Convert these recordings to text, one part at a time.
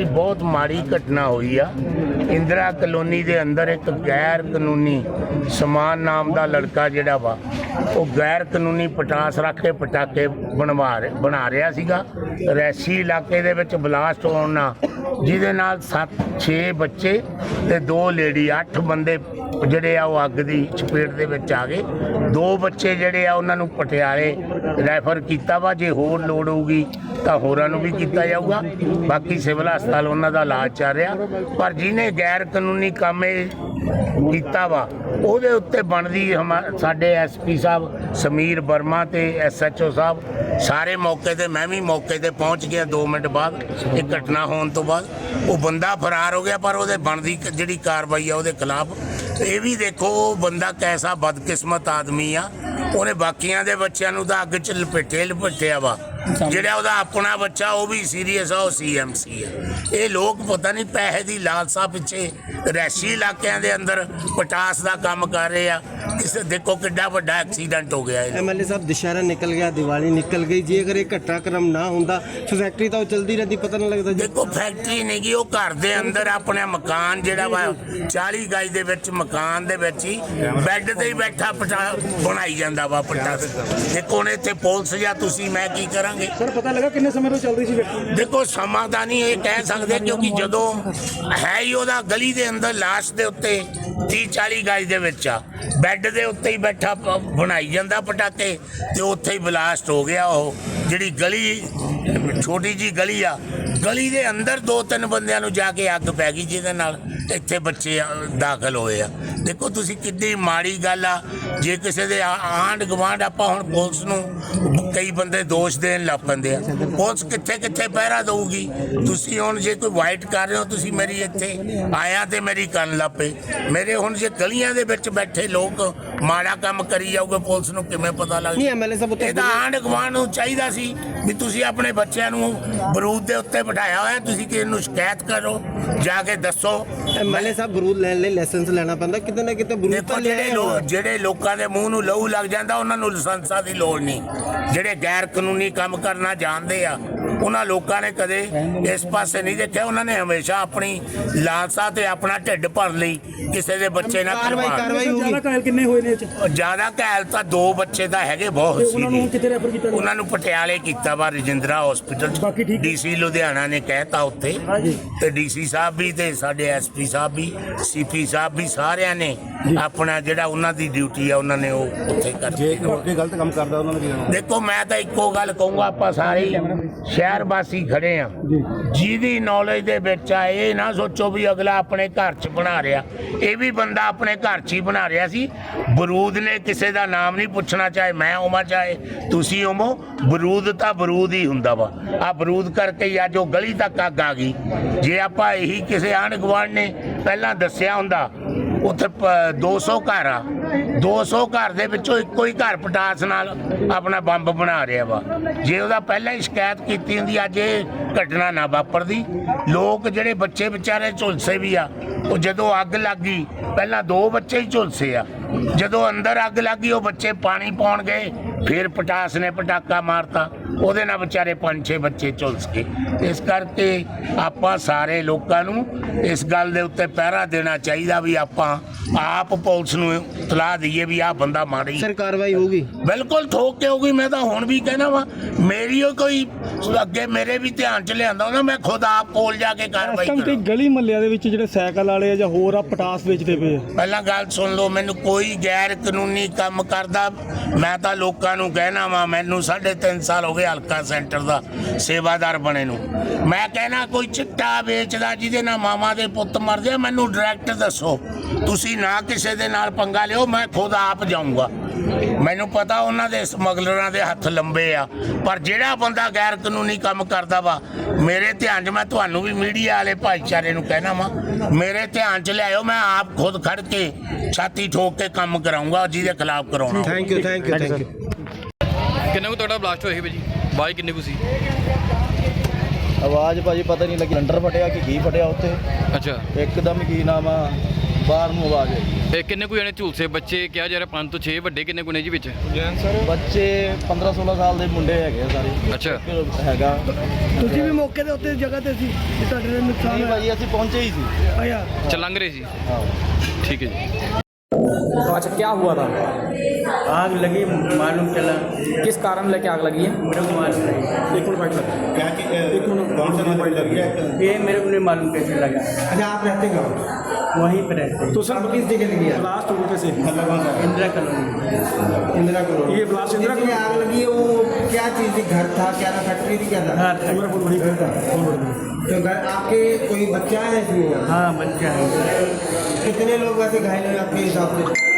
ਦੇਖੋ ਬਹੁਤ ਮਾੜੀ ਘਟਨਾ ਹੋਈ ਆ। ਇੰਦਰਾ ਕਲੋਨੀ ਦੇ ਅੰਦਰ ਇੱਕ ਗੈਰ ਕਾਨੂੰਨੀ ਸਮਾਨ ਨਾਮ ਦਾ ਲੜਕਾ ਜਿਹੜਾ ਵਾ, ਉਹ ਗੈਰ ਕਾਨੂੰਨੀ ਪਟਾਸ ਰੱਖ ਕੇ ਪਟਾਕੇ ਬਣਵਾ ਰਿਹਾ ਬਣਾ ਰਿਹਾ ਸੀਗਾ। ਰੈਸੀ ਇਲਾਕੇ ਦੇ ਵਿੱਚ ਬਲਾਸਟ ਹੋਣ ਨਾਲ ਜਿਹਦੇ ਨਾਲ 7 6 ਬੱਚੇ ਤੇ ਦੋ ਲੇਡੀ 8 ਬੰਦੇ ਜਿਹੜੇ ਆ ਉਹ ਅੱਗ ਦੀ ਚਪੇਟ ਦੇ ਵਿੱਚ ਆ ਗਏ। ਦੋ ਬੱਚੇ ਜਿਹੜੇ ਆ ਉਹਨਾਂ ਨੂੰ ਪਟਿਆਲੇ ਰੈਫਰ ਕੀਤਾ ਵਾ। ਜੇ ਹੋਰ ਲੋੜ ਹੋਊਗੀ ਤਾਂ ਹੋਰਾਂ ਨੂੰ ਵੀ ਕੀਤਾ ਜਾਊਗਾ। ਬਾਕੀ ਸਿਵਲ ਹਸਪਤਾਲ ਉਹਨਾਂ ਦਾ ਇਲਾਜ ਚੱਲ ਰਿਹਾ। ਪਰ ਜਿਹਨੇ ਗੈਰ ਕਾਨੂੰਨੀ ਕੰਮ ਇਹ ਕੀਤਾ ਵਾ, ਉਹਦੇ ਉੱਤੇ ਬਣਦੀ ਹਮਾ- ਸਾਡੇ ਐਸਪੀ ਸਾਹਿਬ, ਸਮੀਰ ਵਰਮਾ ਤੇ ਐਸਐਚਓ ਸਾਹਿਬ, ਸਾਰੇ ਮੌਕੇ ਤੇ, ਮੈਂ ਵੀ ਮੌਕੇ ਤੇ ਪਹੁੰਚ ਗਿਆ 2 ਮਿੰਟ ਬਾਅਦ, ਇਹ ਘਟਨਾ ਹੋਣ ਤੋਂ ਬਾਅਦ। ਉਹ ਬੰਦਾ ਫਰਾਰ ਹੋ ਗਿਆ, ਪਰ ਉਹਦੇ ਬਣਦੀ ਜਿਹੜੀ ਕਾਰਵਾਈ ਆ ਉਹਦੇ ਖਿਲਾਫ। ਇਹ ਵੀ ਦੇਖੋ, ਉਹ ਬੰਦਾ ਕੈਸਾ ਬਦਕਿਸਮਤ ਆਦਮੀ ਆ। ਉਹਨੇ ਬਾਕੀਆਂ ਦੇ ਬੱਚਿਆਂ ਨੂੰ ਤਾਂ ਅੱਗ ਚ ਲਪੇਟੇ ਲਪੇਟਿਆ ਵਾ। ਜਿਹੜਾ ਉਹਦਾ ਆਪਣਾ ਬੱਚਾ ਉਹ ਵੀ ਸੀਰੀਅਸ ਆ ਉਹ ਸੀਐਮਸੀ ਆ। ਇਹ ਲੋਕ ਪਤਾ ਨਹੀਂ ਪੈਸੇ ਦੀ ਲਾਲਸਾ ਪਿੱਛੇ ਰੈਸ਼ੀ ਇਲਾਕਿਆਂ ਦੇ ਅੰਦਰ ਪਟਾਸ ਦਾ ਕੰਮ ਕਰ ਰਹੇ ਆ। ਕਿਸੇ ਦੇਖੋ ਕਿੱਡਾ ਵੱਡਾ ਐਕਸੀਡੈਂਟ ਹੋ ਗਿਆ ਇਹ। ਐਮਐਲਏ ਸਾਹਿਬ ਦੁਸ਼ਹਿਰਾ ਨਿਕਲ ਗਿਆ ਦੀਵਾਲੀ ਨਿਕਲ ਗਈ। ਜੇ ਅਗਰ ਇਹ ਘਟਨਾਕ੍ਰਮ ਨਾ ਹੁੰਦਾ ਫੈਕਟਰੀ ਤਾਂ ਉਹ ਚਲਦੀ ਰਹਿੰਦੀ ਪਤਾ ਨਾ ਲੱਗਦਾ ਦੇਖੋ ਫੈਕਟਰੀ ਨਹੀਂ ਗੀ ਉਹ ਘਰ ਦੇ ਅੰਦਰ ਆਪਣੇ ਮਕਾਨ ਜਿਹੜਾ ਵਾ 40 ਗਜ ਦੇ ਵਿੱਚ ਮਕਾਨ ਦੇ ਵਿੱਚ ਹੀ ਬੈੱਡ ਤੇ ਹੀ ਬੈਠਾ ਪਟਾ ਬਣਾਈ ਜਾਂਦਾ ਵਾ ਪਟਾ ਦੇਖੋ ਹੁਣ ਇੱਥੇ ਪੁਲਿਸ ਜਾਂ ਤੁਸੀਂ ਮੈਂ ਕੀ ਕਰਾਂਗੇ। ਸਰ ਪਤਾ ਲੱਗਾ ਕਿੰਨੇ ਸਮੇਂ ਤੋਂ ਚੱਲ ਰਹੀ ਸੀ ਫੈਕਟਰੀ ਦੇਖੋ ਸਮਾਂ ਤਾਂ ਨਹੀਂ ਇਹ ਕਹਿ ਸਕਦੇ ਕਿਉਂਕਿ ਜਦੋਂ ਹੈ ਹੀ ਉਹਦਾ ਗਲੀ ਦੇ ਅੰਦਰ ਲਾਸ਼ ਦੇ ਉੱਤੇ 30 40 ਗਜ ਦੇ ਵਿੱਚ ਆ। ਬੈੱਡ ਦੇ ਉੱਤੇ ਹੀ ਬੈਠਾ ਪ- ਬਣਾਈ ਜਾਂਦਾ ਪਟਾਕੇ ਤੇ ਉੱਥੇ ਹੀ ਬਲਾਸਟ ਹੋ ਗਿਆ ਉਹ। ਜਿਹੜੀ ਗਲੀ ਛੋਟੀ ਜੀ ਗਲੀ ਆ ਗਲੀ ਦੇ ਅੰਦਰ ਦੋ ਤਿੰਨ ਬੰਦਿਆਂ ਨੂੰ ਜਾ ਕੇ ਅੱਗ ਪੈ ਗਈ ਜਿਹਦੇ ਨਾਲ ਇੱਥੇ ਬੱਚੇ ਦਾਖਲ ਹੋਏ ਆ। ਦੇਖੋ ਤੁਸੀਂ ਕਿੰਨੀ ਮਾੜੀ ਗੱਲ ਆ। ਜੇ ਕਿਸੇ ਦੇ ਆ- ਆਂਢ ਗੁਆਂਢ ਆਪਾਂ ਹੁਣ ਪੁਲਿਸ ਨੂੰ ਕਈ ਬੰਦੇ ਦੋਸ਼ ਦੇਣ ਲੱਗ ਪੈਂਦੇ ਆ। ਪੁਲਿਸ ਕਿੱਥੇ ਕਿੱਥੇ ਪਹਿਰਾ ਦਊਗੀ? ਤੁਸੀਂ ਹੁਣ ਜੇ ਕੋਈ ਵਾਈਟ ਕਰ ਰਹੇ ਹੋ ਤੁਸੀਂ ਮੇਰੀ ਇੱਥੇ ਆਇਆ ਤੇ ਮੇਰੀ ਕੰਨ ਲਾਪੇ ਮੇਰੇ ਹੁਣ ਜੇ ਗਲੀਆਂ ਦੇ ਵਿੱਚ ਬੈਠੇ ਲੋਕ ਮਾੜਾ ਕੰਮ ਕਰੀ ਜਾਊਗੇ ਪੁਲਿਸ ਨੂੰ ਕਿਵੇਂ ਪਤਾ ਲੱਗ ਨਹੀਂ ਐਮਐਲਏ ਸਾਹਿਬ ਉੱਤੇ ਇਹਦਾ ਆਂਢ ਗੁਆਂਢ ਨੂੰ ਚਾਹੀਦਾ ਸੀ ਵੀ ਤੁਸੀਂ ਆਪਣੇ ਬੱਚਿਆਂ ਨੂੰ ਬਰੂਦ ਦੇ ਉੱਤੇ ਬਿਠਾਇਆ ਹੋਇਆ ਤੁਸੀਂ ਕਿਸੇ ਨੂੰ ਸ਼ਿਕਾਇਤ ਕਰੋ ਜਾ ਕੇ ਦੱਸੋ। ਐਮਐਲਏ ਸਾਹਿਬ ਬਰੂਦ ਲੈਣ ਲਈ ਲਾਇਸੈਂਸ ਲੈਣਾ ਪੈਂਦਾ ਕਿਤੇ ਨਾ ਕਿਤੇ ਬਰੂਦ ਤਾਂ ਜਿਹੜੇ ਲੋਕ ਜਿਹੜੇ ਲੋਕਾਂ ਦੇ ਮੂੰਹ ਨੂੰ ਲਹੂ ਲੱਗ ਜਾਂਦਾ ਉਹਨਾਂ ਨੂੰ ਲਾਇਸੈਂਸਾਂ ਦੀ ਲੋੜ ਨਹੀਂ। ਜਿਹੜੇ ਗੈਰ ਕਾਨੂੰਨੀ ਕੰਮ ਕਰਨਾ ਜਾਣਦੇ ਆ ਉਹਨਾਂ ਲੋਕਾਂ ਨੇ ਕਦੇ ਇਸ ਪਾਸੇ ਨਹੀਂ ਦੇਖਿਆ। ਉਹਨਾਂ ਨੇ ਹਮੇਸ਼ਾ ਆਪਣੀ ਲਾਲਸਾ ਤੇ ਆਪਣਾ ਢਿੱਡ ਭਰ ਲਈ ਕਿਸੇ ਦੇ ਬੱਚੇ ਨਾਲ ਕਾਰਵਾਈ ਕਰਵਾ ਕਾਰਵਾਈ ਹੋਊਗੀ। ਜ਼ਿਆਦਾ ਘਾਇਲ ਕਿੰਨੇ ਹੋਏ ਨੇ ਇਹ ਚ? ਜ਼ਿਆਦਾ ਘਾਇਲ ਤਾਂ ਦੋ ਬੱਚੇ ਤਾਂ ਹੈਗੇ ਬਹੁਤ ਤੇ ਉਹਨਾਂ ਨੂੰ ਸੀ ਕਿੱਥੇ ਰੈਫਰ ਕੀਤਾ ਗਿਆ? ਉਹਨਾਂ ਨੂੰ ਪਟਿਆਲੇ ਕੀਤਾ ਵਾ ਰਜਿੰਦਰਾ ਹਸਪੀਟਲ ਠੀਕ? ਡੀਸੀ ਲੁਧਿਆਣਾ ਨੇ ਕਹਿਤਾ ਉੱਥੇ। ਤੇ ਡੀਸੀ ਸਾਹਿਬ ਵੀ ਤੇ ਸਾਡੇ ਐਸਪੀ ਸਾਹਿਬ ਵੀ ਸੀਪੀ ਸਾਹਿਬ ਵੀ ਸਾਰਿਆਂ ਨੇ ਆਪਣਾ ਜਿਹੜਾ ਉਹਨਾਂ ਦੀ ਡਿਊਟੀ ਆ ਉਹਨਾਂ ਨੇ ਉਹ ਉੱਥੇ ਕਰ ਜੇ ਕੋਈ ਗਲਤ ਕੰਮ ਕਰਦਾ ਉਹਨਾਂ ਨੂੰ ਕੀ ਦੇਖੋ ਮੈਂ ਤਾਂ ਇੱਕੋ ਗੱਲ ਕਹੂੰਗਾ ਆਪਾਂ ਸਾਰੇ ਹੀ ਸ਼ਹਿਰ ਵਾਸੀ ਖੜੇ ਆ। ਜਿਹਦੀ ਨੌਲੇਜ ਦੇ ਵਿੱਚ ਆ ਇਹ ਨਾ ਸੋਚੋ ਵੀ ਅਗਲਾ ਆਪਣੇ ਘਰ 'ਚ ਬਣਾ ਰਿਹਾ। ਇਹ ਵੀ ਬੰਦਾ ਆਪਣੇ ਘਰ 'ਚ ਹੀ ਬਣਾ ਰਿਹਾ ਸੀ। ਬਰੂਦ ਨੇ ਕਿਸੇ ਦਾ ਨਾਮ ਨਹੀਂ ਪੁੱਛਣਾ ਚਾਹੇ ਮੈਂ ਹੋਵਾਂ ਚਾਹੇ ਤੁਸੀਂ ਹੋਵੋ। ਬਰੂਦ ਤਾਂ ਬਰੂਦ ਹੀ ਹੁੰਦਾ ਵਾ। ਆ ਬਰੂਦ ਕਰਕੇ ਹੀ ਅੱਜ ਉਹ ਗਲੀ ਤੱਕ ਅੱਗ ਆ ਗਈ। ਜੇ ਆਪਾਂ ਇਹੀ ਕਿਸੇ ਆਂਢ ਗੁਆਂਢ ਨੇ ਪਹਿਲਾਂ ਦੱਸਿਆ ਹੁੰਦਾ ਉੱਥੇ ਪ- 200 ਘਰ ਆ। 200 ਘਰ ਦੇ ਵਿੱਚੋਂ ਇੱਕੋ ਹੀ ਘਰ ਪਟਾਸ ਨਾਲ ਆਪਣਾ ਬੰਬ ਬਣਾ ਰਿਹਾ ਵਾ। ਜੇ ਉਹਦਾ ਪਹਿਲਾਂ ਹੀ ਸ਼ਿਕਾਇਤ ਕੀਤੀ ਹੁੰਦੀ, ਅੱਜ ਇਹ ਘਟਨਾ ਨਾ ਵਾਪਰਦੀ। ਲੋਕ ਜਿਹੜੇ ਬੱਚੇ ਵਿਚਾਰੇ ਝੁਲਸੇ ਵੀ ਆ, ਉਹ ਜਦੋਂ ਅੱਗ ਲੱਗੀ ਪਹਿਲਾਂ ਦੋ ਬੱਚੇ ਹੀ ਝੁਲਸੇ ਆ। ਜਦੋਂ ਅੰਦਰ ਅੱਗ ਲੱਗੀ ਉਹ ਬੱਚੇ ਪਾਣੀ ਪਾਉਣ ਗਏ, ਫਿਰ ਪਟਾਸ ਨੇ ਪਟਾਕਾ ਮਾਰਤਾ। ਉਹਦੇ ਨਾਲ ਵਿਚਾਰੇ ਪੰਜ ਛੇ ਬੱਚੇ ਝੁਲਸ ਗਏ। ਇਸ ਕਰਕੇ ਆਪਾਂ ਸਾਰੇ ਲੋਕਾਂ ਨੂੰ ਇਸ ਗੱਲ ਦੇ ਉੱਤੇ ਪਹਿਰਾ ਦੇਣਾ ਚਾਹੀਦਾ ਵੀ ਆਪਾਂ ਆਪ ਪੁਲਿਸ ਨੂੰ ਇਤਲਾਹ ਦਈਏ ਵੀ ਆਹ ਬੰਦਾ ਮਾੜੀ। ਸਰ ਕਾਰਵਾਈ ਹੋਊਗੀ? ਬਿਲਕੁਲ ਠੋਕ ਕੇ ਹੋਊਗੀ ਮੈਂ ਤਾਂ ਹੁਣ ਵੀ ਕਹਿਣਾ ਵਾ ਮੇਰੀ ਉਹ ਕੋਈ ਅੱਗੇ ਮੇਰੇ ਵੀ ਧਿਆਨ ਚ ਲਿਆਂਦਾ ਹੁੰਦਾ ਮੈਂ ਖੁਦ ਆਪ ਕੋਲ ਜਾ ਕੇ ਕਾਰਵਾਈ ਕਰਾਂ। ਗਲੀ ਮਹੱਲਿਆਂ ਦੇ ਵਿੱਚ ਜਿਹੜੇ ਸਾਈਕਲ ਵਾਲੇ ਆ ਜਾਂ ਹੋਰ ਆ ਪਟਾਸ ਵੇਚਦੇ ਪਏ ਆ। ਪਹਿਲਾਂ ਗੱਲ ਸੁਣ ਲਓ ਮੈਨੂੰ ਕੋਈ ਗੈਰ ਕਾਨੂੰਨੀ ਕੰਮ ਕਰਦਾ ਮੈਂ ਤਾਂ ਲੋਕਾਂ ਨੂੰ ਕਹਿਣਾ ਵਾ ਮੈਨੂੰ 3.5 ਸਾਲ ਹੋ ਗਏ ਹਲਕਾ ਸੈਂਟਰ ਦਾ ਸੇਵਾਦਾਰ ਬਣੇ ਨੂੰ। ਮੈਂ ਕਹਿਣਾ ਕੋਈ ਚਿੱਟਾ ਵੇਚਦਾ ਜਿਹਦੇ ਨਾਲ ਮਾਮਾ ਦੇ ਪੁੱਤ ਮਰਦੇ ਮੈਨੂੰ ਡਾਇਰੈਕਟ ਦੱਸੋ। ਤੁਸੀਂ ਨਾ ਕਿਸੇ ਦੇ ਨਾਲ ਪੰਗਾ ਲਿਓ ਮੈਂ ਖੁਦ ਆਪ ਜਾਊਂਗਾ। ਮੈਨੂੰ ਪਤਾ ਉਹਨਾਂ ਦੇ ਸਮਗਲਰਾਂ ਦੇ ਹੱਥ ਲੰਬੇ ਆ ਪਰ ਜਿਹੜਾ ਬੰਦਾ ਗੈਰ ਕਾਨੂੰਨੀ ਕੰਮ ਕਰਦਾ ਵਾ ਮੇਰੇ ਧਿਆਨ 'ਚ ਮੈਂ ਤੁਹਾਨੂੰ ਵੀ ਮੀਡੀਆ ਵਾਲੇ ਭਾਈਚਾਰੇ ਨੂੰ ਕਹਿਣਾ ਵਾ ਮੇਰੇ ਧਿਆਨ 'ਚ ਲਿਆਇਓ ਮੈਂ ਆਪ ਖੁਦ ਖੜ ਕੇ ਛਾਤੀ ਠੋਕ ਕੇ ਕੰਮ ਕਰਾਉਂਗਾ ਜਿਹਦੇ ਖਿਲਾਫ ਕਰਾਉਣਾ thank you thank you thank you ਕਿੰਨਾ ਕੁ ਤੁਹਾਡਾ ਬਲਾਸਟ ਹੋਇਆ ਸੀ ਭਾਜੀ? ਬਾਈ ਕਿੰਨੇ ਕੁ ਸੀ? ਆਵਾਜ਼ ਭਾਜੀ ਪਤਾ ਨਹੀਂ ਲੱਗੀ। ਲੰਡਰ ਫਟਿਆ ਕਿ ਕੀ ਫਟਿਆ ਉੱਥੇ? ਅੱਛਾ। ਇੱਕਦਮ ਕੀ ਨਾਮ ਆ? ਬਾਹਰ ਨੂੰ ਆਵਾਜ਼ ਆਈ। ਇਹ ਕਿੰਨੇ ਕੁ ਜਣੇ ਝੂਲਸੇ? ਬੱਚੇ ਕਿਹਾ ਜਾ ਰਿਹਾ 5 ਤੋਂ 6 ਵੱਡੇ ਕਿੰਨੇ ਕੁ ਨੇ ਜੀ ਵਿੱਚ? ਬੱਚੇ 15 16 ਸਾਲ ਦੇ ਮੁੰਡੇ ਹੈਗੇ ਆ ਸਾਰੇ। ਅੱਛਾ। ਇੱਕ ਹੈਗਾ। ਤੁਸੀਂ ਵੀ ਮੌਕੇ ਦੇ ਉੱਤੇ ਜਗ੍ਹਾ ਤੇ ਸੀ ਤੁਹਾਡੇ ਨਾਲ ਨੁਕਸਾਨ ਨਹੀਂ ਹੋਇਆ। ਭਾਈ ਅਸੀਂ ਪਹੁੰਚੇ ਹੀ ਸੀ। ਆਇਆ। ਲੰਘ ਰਹੇ ਸੀ। ਹਾਂ। ਠੀਕ ਹੈ ਜੀ। तो अच्छा क्या हुआ था? आग लगी मालूम चला। किस कारण लेके आग लगी है? मेरे को मालूम। नहीं एक मिनट एक मिनट कौन सा मोबाइल लग गया ये मेरे को नहीं मालूम कैसे लगा। अच्छा आप रहते क्या वहीं पर रहते तो सर किस जगह लगी है लास्ट होने से। इंदिरा कॉलोनी। इंदिरा कॉलोनी। ये ब्लास्ट तो इंदिरा कॉलोनी। आग लगी वो क्या चीज़ थी? घर था क्या था? फैक्ट्री थी क्या था? हाँ मेरा फ़ोन वहीं घर था। तो घर आपके कोई बच्चा है हाँ बच्चा है। कितने लोग वैसे घायल हुए आपके हिसाब से?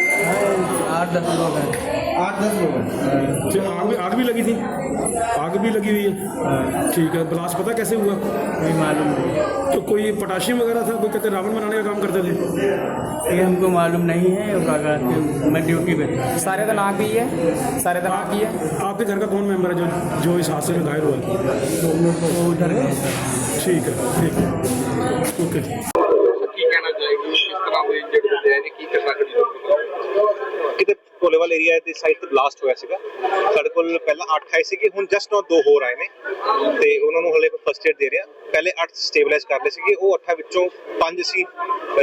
आठ दस लोग हैं आठ दस लोग हैं आग भी आग भी लगी थी? आग भी लगी हुई है? ठीक है ब्लास्ट पता कैसे हुआ? नहीं मालूम नहीं तो कोई पोटाशियम वगैरह था? कोई कहते रावण बनाने का काम करते थे? ये हमको मालूम नहीं है हैं, मैं ड्यूटी पे सारे दिन आग भी है? सारे दिन आग की है? आपके घर का कौन मेंबर है जो जो इस हादसे में घायल हुआ? है उधर गए ठीक है ठीक है। ओके। ਏਰੀਆ ਦੀ ਸਾਈਡ ਤੇ ਬਲਾਸਟ ਹੋਇਆ ਸੀਗਾ। ਸਾਡੇ ਕੋਲ ਪਹਿਲਾਂ 8 ਆਏ ਸੀਗੇ ਹੁਣ ਜਸਟ ਨੋ ਦੋ ਹੋਰ ਆਏ ਨੇ। ਤੇ ਉਹਨਾਂ ਨੂੰ ਹਲੇ ਫਸਟ ਏਡ ਦੇ ਰਿਹਾ ਪਹਿਲੇ 8 ਸਟੇਬਲਾਈਜ਼ ਕਰ ਲਏ ਸੀਗੇ ਉਹ 8 ਵਿੱਚੋਂ 5 ਅਸੀਂ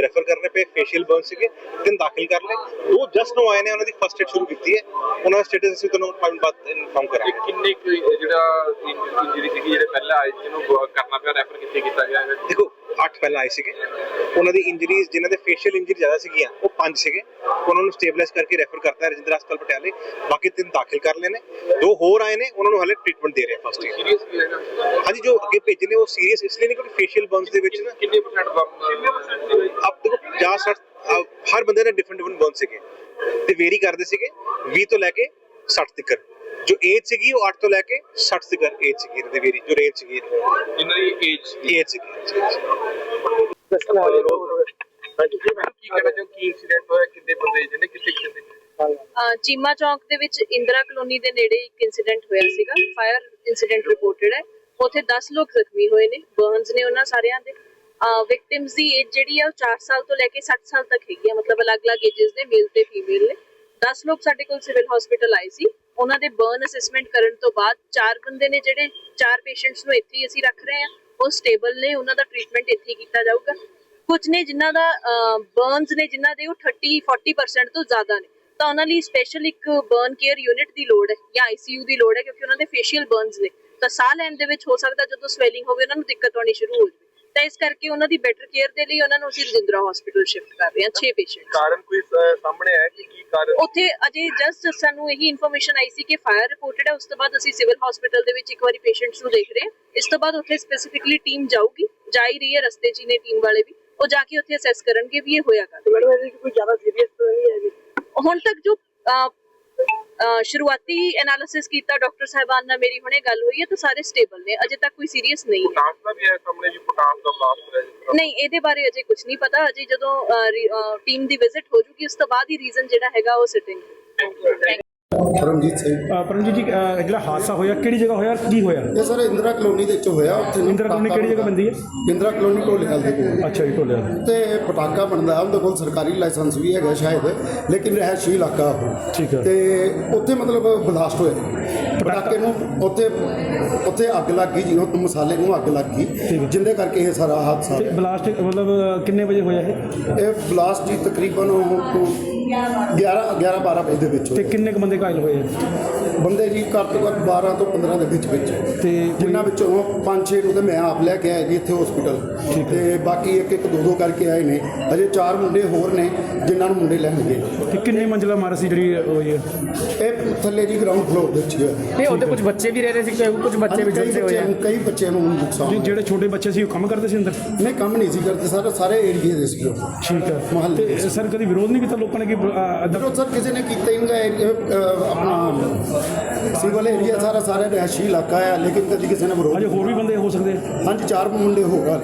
ਰੈਫਰ ਕਰਨੇ ਪਏ ਫੇਸ਼ੀਅਲ ਬਰਨ ਸੀਗੇ ਤਿੰਨ ਦਾਖਲ ਕਰ ਲਏ। ਦੋ ਜਸਟ ਨੋ ਆਏ ਨੇ ਉਹਨਾਂ ਦੀ ਫਸਟ ਏਡ ਸ਼ੁਰੂ ਕੀਤੀ ਹੈ। ਉਹਨਾਂ ਦਾ ਸਟੇਟਸ ਅਸੀਂ ਤੁਹਾਨੂੰ ਪੰਜ ਬਾਅਦ ਇਨਫਾਰਮ ਕਰਾਂਗੇ। ਕਿੰਨੇ ਜਿਹੜਾ ਇੰਜਰੀ ਸੀਗੀ ਜਿਹੜੇ ਪਹਿਲਾਂ ਆਏ ਜਿਹਨੂੰ ਕਰਨਾ ਪਿਆ ਰੈਫਰ ਕਿੱਥੇ ਕੀਤਾ ਗਿਆ? ਦੇਖੋ 8 ਪਹਿਲਾਂ ਆਏ ਸੀਗੇ। ਉਹਨਾਂ ਦੀ ਇੰਜਰੀਜ਼ ਜਿਨ੍ਹਾਂ ਦੇ ਫੇਸ਼ੀਅਲ ਇੰਜਰੀ ਜ਼ਿਆਦਾ ਸੀਗੀਆਂ ਉਹ 5 ਸੀਗੇ। ਉਹਨਾਂ ਨੂੰ ਸਟੇਬਲਾਈਜ਼ ਕਰਕੇ ਰੈਫਰ ਕਰਤਾ ਹੈ ਰਜਿੰਦਰਾ ਹਸਪਤਾਲ ਪਟਿਆਲੇ। ਬਾਕੀ ਤਿੰਨ ਦਾਖਲ ਕਰ ਲਏ ਨੇ। ਦੋ ਹੋਰ ਆਏ ਨੇ ਉਹਨਾਂ ਨੂੰ ਹਲੇ ਟ੍ਰੀਟਮੈਂਟ ਦੇ ਰਹੇ ਆ ਫਸਟ ਏਡ ਸੀਰੀਅਸ ਵੀ ਹੈਗਾ। ਹਾਂਜੀ ਜੋ ਅੱਗੇ ਭੇਜੇ ਨੇ ਉਹ ਸੀਰੀਅਸ ਇਸ ਲਈ ਨਹੀਂ ਕਿਉਂਕਿ ਫੇਸ਼ੀਅਲ ਬਰਨਸ ਦੇ ਵਿੱਚ ਨਾ ਕਿੰਨੇ ਪਰਸੈਂਟ ਬੰਮ ਅਬ ਦੇਖੋ 50 60 ਅਹ ਹਰ ਬੰਦੇ ਦੇ ਡਿਫਰੈਂਟ ਡਿਫਰੈਂਟ ਬਰਨ ਸੀਗੇ। ਤੇ ਵੇਰੀ ਕਰਦੇ ਸੀਗੇ 20 ਤੋਂ ਲੈ ਕੇ 60 ਤੱਕ ਜੋ ਏਜ ਸੀਗੀ ਉਹ 8 ਤੋਂ ਲੈ ਕੇ 60 ਤੱਕ ਏਜ ਸੀਗੀ ਇਹਨਾਂ ਦੀ ਵੇਰੀ ਜੋ ਰੇਂਜ ਸੀਗੀ ਇਹਨਾਂ ਦੀ ਏਜ ਏਜ ਸੀਗੀ ਕੀ ਕਹਿਣਾ ਚਾਹੋ ਕੀ ਇਨਸੀਡੈਂਟ ਹੋਇਆ ਕਿੰਨੇ ਬੰਦੇ ਜਿਹਨੇ ਕਿੱਥੇ ਕਿੱਥੇ ਅ, ਚੀਮਾ ਚੌਂਕ ਦੇ ਵਿੱਚ ਇੰਦਰਾ ਕਲੋਨੀ ਦੇ ਨੇੜੇ ਇੱਕ ਇਨਸੀਡੈਂਟ ਹੋਇਆ ਸੀਗਾ। ਫਾਇਰ ਇਨਸੀਡੈਂਟ ਰਿਪੋਰਟਡ ਹੈ। ਉੱਥੇ 10 ਲੋਕ ਜ਼ਖਮੀ ਹੋਏ ਨੇ। ਬਰਨਸ ਨੇ ਉਹਨਾਂ ਸਾਰਿਆਂ ਦੇ। ਵਿਕਟਿਮਸ ਦੀ ਏਜ ਜਿਹੜੀ ਆ ਉਹ 4 ਸਾਲ ਤੋਂ ਲੈ ਕੇ 60 ਸਾਲ ਤੱਕ ਹੈਗੀ ਆ। ਮਤਲਬ ਅਲੱਗ-ਅਲੱਗ ਏਜਸ ਦੇ ਮੇਲ ਤੇ ਫੀਮੇਲ ਨੇ। 10 ਲੋਕ ਸਾਡੇ ਕੋਲ ਸਿਵਲ ਹਸਪੀਟਲ ਆਏ ਸੀ। ਉਹਨਾਂ ਦੇ ਬਰਨ ਅਸੈਸਮੈਂਟ ਕਰਨ ਤੋਂ ਬਾਅਦ ਚਾਰ ਬੰਦੇ ਨੇ ਜਿਹੜੇ ਚਾਰ ਪੇਸ਼ੈਂਟਸ ਨੂੰ ਇੱਥੇ ਹੀ ਅਸੀਂ ਰੱਖ ਰਹੇ ਹਾਂ। ਉਹ ਸਟੇਬਲ ਨੇ, ਉਹਨਾਂ ਦਾ ਟ੍ਰੀਟਮੈਂਟ ਇੱਥੇ ਕੀਤਾ ਜਾਊਗਾ। ਕੁਝ ਨੇ ਜਿਨ੍ਹਾਂ ਦਾ ਬਰਨਸ ਨੇ ਜਿਨ੍ਹਾਂ ਦੇ ਉਹ 30 40% ਤੋਂ ਜ਼ਿਆਦਾ ਨੇ। ਤਾਂ ਉਹਨਾਂ ਲਈ ਸਪੈਸ਼ਲ ਇੱਕ ਬਰਨ ਕੇਅਰ ਯੂਨਿਟ ਦੀ ਲੋੜ ਹੈ ਜਾਂ ਆਈਸੀਯੂ ਦੀ ਲੋੜ ਹੈ ਕਿਉਂਕਿ ਉਹਨਾਂ ਦੇ ਫੇਸ਼ੀਅਲ ਬਰਨਸ ਨੇ। ਤਾਂ ਸਾਹ ਲੈਣ ਦੇ ਵਿੱਚ ਹੋ ਸਕਦਾ ਜਦੋਂ ਸਵੈਲਿੰਗ ਹੋਵੇ, ਉਹਨਾਂ ਨੂੰ ਦਿੱਕਤ ਆਉਣੀ ਸ਼ੁਰੂ ਹੋ ਜਾਵੇ। ਤਾਂ ਇਸ ਕਰਕੇ ਉਹਨਾਂ ਦੀ ਬੈਟਰ ਕੇਅਰ ਦੇ ਲਈ ਉਹਨਾਂ ਨੂੰ ਅਸੀਂ ਰਜਿੰਦਰਾ ਹਸਪੀਟਲ ਸ਼ਿਫਟ ਕਰ ਰਹੇ ਹਾਂ 6 ਪੇਸ਼ੈਂਟ ਕਾਰਨ ਕੋਈ ਸਾਹਮਣੇ ਆਇਆ ਕਿ ਕੀ ਕਾਰਨ? ਉੱਥੇ ਅਜੇ ਜਸਟ ਸਾਨੂੰ ਇਹੀ ਇਨਫੋਰਮੇਸ਼ਨ ਆਈ ਸੀ ਕਿ ਫਾਇਰ ਰਿਪੋਰਟਡ ਹੈ ਉਸ ਤੋਂ ਬਾਅਦ ਅਸੀਂ ਸਿਵਲ ਹਸਪੀਟਲ ਦੇ ਵਿੱਚ ਇੱਕ ਵਾਰੀ ਪੇਸ਼ੈਂਟਸ ਨੂੰ ਦੇਖ ਰਹੇ ਹਾਂ। ਇਸ ਤੋਂ ਬਾਅਦ ਉੱਥੇ ਸਪੈਸੀਫਿਕਲੀ ਟੀਮ ਜਾਊਗੀ ਜਾ ਹੀ ਰਹੀ ਹੈ ਰਸਤੇ 'ਚ ਨੇ ਟੀਮ ਵਾਲੇ ਵੀ। ਉਹ ਜਾ ਕੇ ਉੱਥੇ ਅਸੈਸ ਕਰਨਗੇ ਵੀ ਇਹ ਹੋਇਆ ਕਦ ਮੈਡਮ ਇਹਦੇ ਕੋਈ ਜ਼ਿਆਦਾ ਸੀਰੀਅਸ ਤਾਂ ਨਹੀਂ ਹੈ ਜੀ ਹੁਣ ਤੱਕ ਜੋ ਸ਼ੁਰੂਆਤੀ ਐਨਾਲਿਸਿਸ ਕੀਤਾ ਡਾਕਟਰ ਸਾਹਿਬਾਨ ਨਾਲ ਮੇਰੀ ਹੁਣੇ ਗੱਲ ਹੋਈ ਹੈ ਤਾਂ ਸਾਰੇ ਸਟੇਬਲ ਨੇ ਅਜੇ ਤੱਕ ਕੋਈ ਸੀਰੀਅਸ ਨਹੀਂ ਹੈ। ਪੋਟਾਸ ਦਾ ਵੀ ਹੈ ਸਾਹਮਣੇ ਜੀ ਪੋਟਾਸ ਦਾ ਬਲਾਸਟ ਹੋਇਆ ਜੀ ਨਹੀਂ ਇਹਦੇ ਬਾਰੇ ਅਜੇ ਕੁਝ ਨਹੀਂ ਪਤਾ। ਅਜੇ ਜਦੋਂ ਟੀਮ ਦੀ ਵਿਜ਼ਿਟ ਹੋ ਜੂਗੀ ਉਸ ਤੋਂ ਬਾਅਦ ਹੀ ਰੀਜ਼ਨ ਜਿਹੜਾ ਹੈਗਾ ਉਹ ਸਿਟਿੰਗ ਪਰਮਜੀਤ ਸਿੰਘ। ਅ, ਪਰਮਜੀਤ ਜੀ ਅ, ਜਿਹੜਾ ਹਾਦਸਾ ਹੋਇਆ ਕਿਹੜੀ ਜਗ੍ਹਾ ਹੋਇਆ ਕੀ ਹੋਇਆ? ਇਹ ਸਰ ਇੰਦਰਾ ਕਲੋਨੀ ਦੇ ਵਿੱਚ ਹੋਇਆ ਉੱਥੇ ਇੰਦਰਾ ਕਲੋਨੀ ਕਿਹੜੀ ਜਗ੍ਹਾ ਪੈਂਦੀ ਹੈ? ਇੰਦਰਾ ਕਲੋਨੀ ਢੋਲੇਵਾਲ ਦੇ ਕੋਲ। ਅੱਛਾ ਜੀ ਢੋਲਿਆ ਤੇ ਪਟਾਕਾ ਬਣਦਾ ਉਹਦੇ ਕੋਲ ਸਰਕਾਰੀ ਲਾਇਸੈਂਸ ਵੀ ਹੈਗਾ ਸ਼ਾਇਦ ਲੇਕਿਨ ਰਹਿਸ਼ੀ ਇਲਾਕਾ ਉਹ। ਠੀਕ ਹੈ। ਤੇ ਉੱਥੇ ਮਤਲਬ ਬਲਾਸਟ ਹੋਇਆ। ਪਟਾਕੇ ਨੂੰ ਉੱਥੇ ਉੱਥੇ ਅੱਗ ਲੱਗ ਗਈ ਜੀ ਉਹ ਮਸਾਲੇ ਨੂੰ ਅੱਗ ਲੱਗ ਗਈ ਜਿੰਦੇ ਕਰਕੇ ਇਹ ਸਾਰਾ ਹਾਦਸਾ। ਤੇ ਬਲਾਸਟ ਮਤਲਬ ਕਿੰਨੇ ਵਜੇ ਹੋਇਆ ਇਹ? ਇਹ ਬਲਾਸਟ ਜੀ ਤਕਰੀਬਨ ਉਹ 11 11 12 ਵਜੇ ਦੇ ਵਿੱਚ ਤੇ ਹੋਇਆ। ਕਿੰਨੇ ਕੁ ਬੰਦੇ ਘਾਇਲ ਹੋਏ ਬੰਦੇ ਜੀ ਘੱਟ ਤੋਂ ਘੱਟ 12 ਤੋਂ 15 ਦੇ ਵਿੱਚ ਵਿੱਚ। ਤੇ ਜਿੰਨਾ ਵਿੱਚੋਂ 5-6 ਨੂੰ ਤੇ ਮੈਂ ਆਪ ਲੈ ਕੇ ਆਇਆ ਜੀ ਇੱਥੇ ਹਸਪੀਟਲ ਤੇ ਬਾਕੀ ਇੱਕ ਇੱਕ ਦੋ ਦੋ ਕਰਕੇ ਆਏ ਨੇ। ਅਜੇ ਚਾਰ ਮੁੰਡੇ ਹੋਰ ਨੇ ਜਿਨ੍ਹਾਂ ਨੂੰ ਮੁੰਡੇ ਲੈਣਗੇ। ਤੇ ਕਿੰਨੇ ਮੰਜ਼ਲਾ ਮਾਰ ਸੀ ਜਿਹੜੀ ਹੋਈ ਹੈ? ਇਹ ਥੱਲੇ ਜੀ ਗਰਾਊਂਡ ਫਲੋਰ ਦੇ ਵਿੱਚ ਤੇ ਉਹਦੇ ਕੁਝ ਬੱਚੇ ਵੀ ਰਹਿ ਰਹੇ ਸੀ ਕੁਝ ਬੱਚੇ ਵੀ ਜੁੜਦੇ ਹੋਏ ਕਈ ਬੱਚਿਆਂ ਨੂੰ ਨੁਕਸਾਨ ਜਿਹੜੇ ਛੋਟੇ ਬੱਚੇ ਸੀ ਉਹ ਕੰਮ ਕਰਦੇ ਸੀ ਅੰਦਰ? ਨਹੀਂ ਕੰਮ ਨਹੀਂ ਸੀ ਕਰਦੇ। ਸਾਰੇ ਸਾਰੇ ਏਰੀਏ ਦੇ ਸੀ ਠੀਕ ਹੈ। ਮਹੱਲੇ ਸਰ ਕਦੀ ਵਿਰੋਧ ਨਹੀਂ ਕੀਤਾ ਲੋਕਾਂ ਨੇ ਕਿ ਅਦਰ ਸਰ ਕਿਸੇ ਨੇ ਕੀਤਾ ਹੀ ਨਹੀਂ ਆਪਣਾ ਸਿਵਲ ਏਰੀਆ ਸਾਰਾ ਸਾਰਾ ਰਿਹਾਇਸ਼ੀ ਇਲਾਕਾ ਹੈ ਲੇਕਿਨ ਕਦੀ ਕਿਸੇ ਨੇ ਵਿਰੋਧ ਅਜੇ ਹੋਰ ਵੀ ਬੰਦੇ ਹੋ ਸਕਦੇ? ਆ? ਹਾਂਜੀ ਚਾਰ ਮੁੰਡੇ ਹੋਗਾ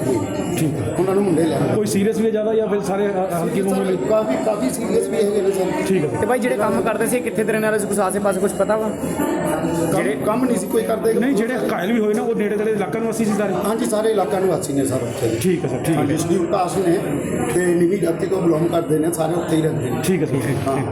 ਠੀਕ ਹੈ। ਉਹਨਾਂ ਨੂੰ ਮੁੰਡੇ ਲੈਣ ਕੋਈ ਸੀਰੀਅਸ ਵੀ ਹੈ ਜ਼ਿਆਦਾ ਜਾਂ ਫਿਰ ਸਾਰੇ ਹ- ਹਲਕੀ ਮਾਮੂਲੀ ਕਾਫੀ ਕਾਫੀ ਸੀਰੀਅਸ ਵੀ ਹੈਗੇ ਨੇ ਸਰ। ਠੀਕ ਹੈ। ਤੇ ਭਾਈ ਜਿਹੜੇ ਕੰਮ ਕਰਦੇ ਸੀ ਕਿੱਥੇ ਰਹਿਣ ਵਾਲੇ ਸੀ ਕੁਛ ਆਸੇ ਪਾਸੇ ਕੁਛ ਪਤਾ ਵਾ? ਜਿਹੜੇ ਕੰਮ ਨਹੀਂ ਸੀ ਕੋਈ ਕਰਦੇ ਨਹੀਂ ਜਿਹੜੇ ਘਾਇਲ ਵੀ ਹੋਏ ਨਾ ਉਹ ਨੇੜੇ ਤੇੜੇ ਇਲਾਕਿਆਂ ਨੂੰ ਅਸੀਂ ਸੀ ਸਾਰੇ? ਹਾਂਜੀ ਸਾਰੇ ਇਲਾਕਾ ਨਿਵਾਸੀ ਨੇ ਸਰ ਉੱਥੇ। ਦੇ। ਠੀਕ ਹੈ ਸਰ ਠੀਕ ਹੈ। ਹਾਂਜੀ ਸ਼ਰੀਫ ਕਾਸ ਨੇ ਤੇ ਨਿਵੀ ਜਾਤੀ ਤੋਂ ਬਿਲੋਂਗ ਕਰਦੇ ਨੇ ਸਾਰੇ ਉੱਥੇ ਹੀ ਰਹਿੰਦੇ ਨੇ। ਠੀਕ ਹੈ ਸਰ ਠੀਕ ਹੈ।